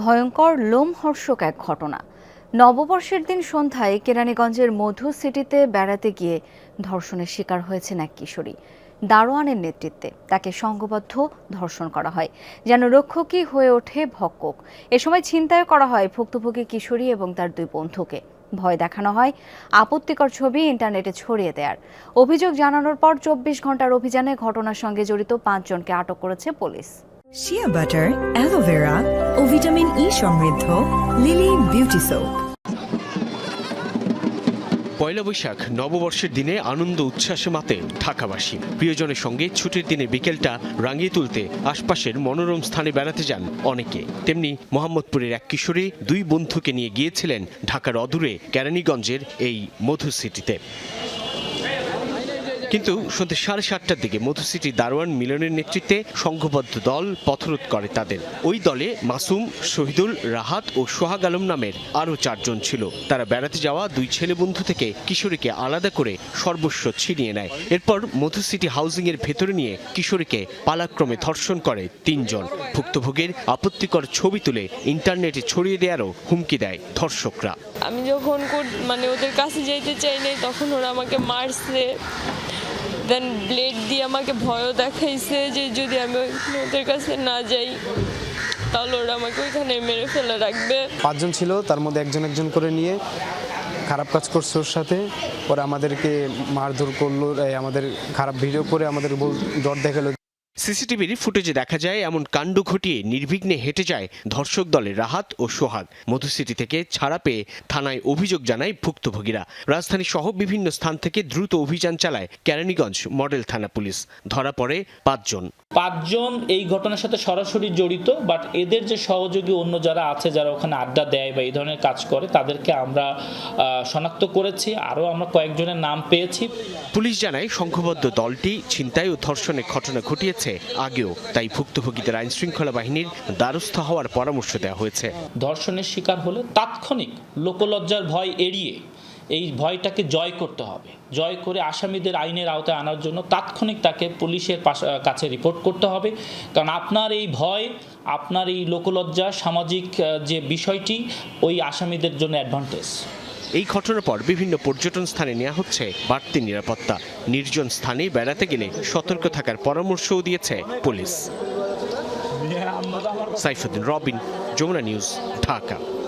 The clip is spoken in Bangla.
ভয়ঙ্কর লোমহর্ষক এক ঘটনা। নববর্ষের দিন সন্ধ্যায় কেরানীগঞ্জের মধু সিটিতে বেড়াতে গিয়ে ধর্ষণের শিকার হয়েছেন এক কিশোরী। দারোয়ানের নেতৃত্বে তাকে সংঘবদ্ধ ধর্ষণ করা হয়, যেন রক্ষকই হয়ে ওঠে ভক্ষক। এ সময় ছিনতাই করা হয় ভুক্তভোগী কিশোরী এবং তার দুই বন্ধুকে। ভয় দেখানো হয়, আপত্তিকর ছবি ইন্টারনেটে ছড়িয়ে দেয়ার। অভিযোগ জানানোর পর চব্বিশ ঘণ্টার অভিযানে ঘটনার সঙ্গে জড়িত পাঁচজনকে আটক করেছে police. Shea butter aloe vera vitamin E সমৃদ্ধ Lily beauty soap Poila Baishakh, নববর্ষের দিনে আনন্দ উচ্ছ্বাসে মাতে ঢাকাবাসী। প্রিয়জনের সঙ্গে ছুটির দিনে বিকেলটা রাঙিয়ে তুলতে আশপাশের মনোরম স্থানে বেড়াতে যান অনেকে। তেমনি মোহাম্মদপুরের এক কিশোরী দুই বন্ধুকে নিয়ে গিয়েছিলেন ঢাকার অদূরে কেরানীগঞ্জের এই মধু সিটিতে। কিন্তু সন্ধ্যে সাড়ে সাতটার দিকে মধু সিটি দারোয়ান মিলনের নেতৃত্বে সংঘবদ্ধ দল পথরোধ করে তাদের। ওই দলে মাসুম, শহীদুল, রাহাত ও সোহাগ আলম নামের আরও চারজন ছিল। তারা বেড়াতে যাওয়া দুই ছেলে বন্ধু থেকে কিশোরীকে আলাদা করে সর্বস্ব ছিনিয়ে নেয়। এরপর মধু সিটি হাউজিং এর ভেতরে নিয়ে কিশোরীকে পালাক্রমে ধর্ষণ করে তিনজন। ভুক্তভোগীর আপত্তিকর ছবি তুলে ইন্টারনেটে ছড়িয়ে দেওয়ারও হুমকি দেয় ধর্ষকরা। আমি যখন মানে ওদের কাছে যেতে চাই নাই, তখন ওরা আমাকে মারছে। দেন ব্লেড দিয়ে আমাকে ভয়ও দেখাইছে যে যদি আমি ওদের কাছে না যাই, তাহলে ওরা আমাকে ওইখানে মেরে ফেলে রাখবে। পাঁচজন ছিল, তার মধ্যে একজন একজন করে নিয়ে খারাপ কাজ করছে ওর সাথে। ওরা আমাদেরকে মারধর করল আমাদের খারাপ ভিডিও করে আমাদের ডর দেখাল। সিসিটিভির ফুটেজে দেখা যায় এমন কাণ্ড ঘটিয়ে নির্বিঘ্নে হেঁটে যায় ধর্ষক দলের রাহাত ও সোহাগ। মধুসিটি থেকে ছাড়া পেয়ে থানায় অভিযোগ জানায় ভুক্তভোগীরা। রাজধানী সহ বিভিন্ন স্থান থেকে দ্রুত অভিযান চালায় কেরানীগঞ্জ মডেল থানা পুলিশ। ধরা পড়ে পাঁচজন। পাঁচজন এই ঘটনার সাথে সরাসরি জড়িত বাট এদের যে সহযোগী অন্য যারা আছে যারা ওখানে আড্ডা দেয় বা এই ধরনের কাজ করে তাদেরকে আমরা শনাক্ত করেছি। আরও আমরা কয়েকজনের নাম পেয়েছি। পুলিশ জানায় সংঘবদ্ধ দলটি ছিনতাই ও ধর্ষণের ঘটনা ঘটিয়েছে। আগেও তাই ভুক্তভোগীদের আইন শৃঙ্খলা বাহিনীর দ্বারস্থ হওয়ার পরামর্শ দেওয়া হয়েছে। ধর্ষণের শিকার হলে তাৎক্ষণিক লোকলজ্জার ভয় এড়িয়ে এই ভয়টাকে জয় করতে হবে। জয় করে আসামিদের আইনের আওতায় আনার জন্য তাৎক্ষণিক তাকে পুলিশের কাছে রিপোর্ট করতে হবে। কারণ আপনার এই ভয়, আপনার এই লোকলজ্জা, সামাজিক যে বিষয়টি, ওই আসামিদের জন্য অ্যাডভান্টেজ। এই ঘটনার পর বিভিন্ন পর্যটন স্থানে নেওয়া হচ্ছে বাড়তি নিরাপত্তা। নির্জন স্থানে বেড়াতে গেলে সতর্ক থাকার পরামর্শও দিয়েছে পুলিশ। সাইফুদ্দিন রবিন, যমুনা নিউজ, ঢাকা।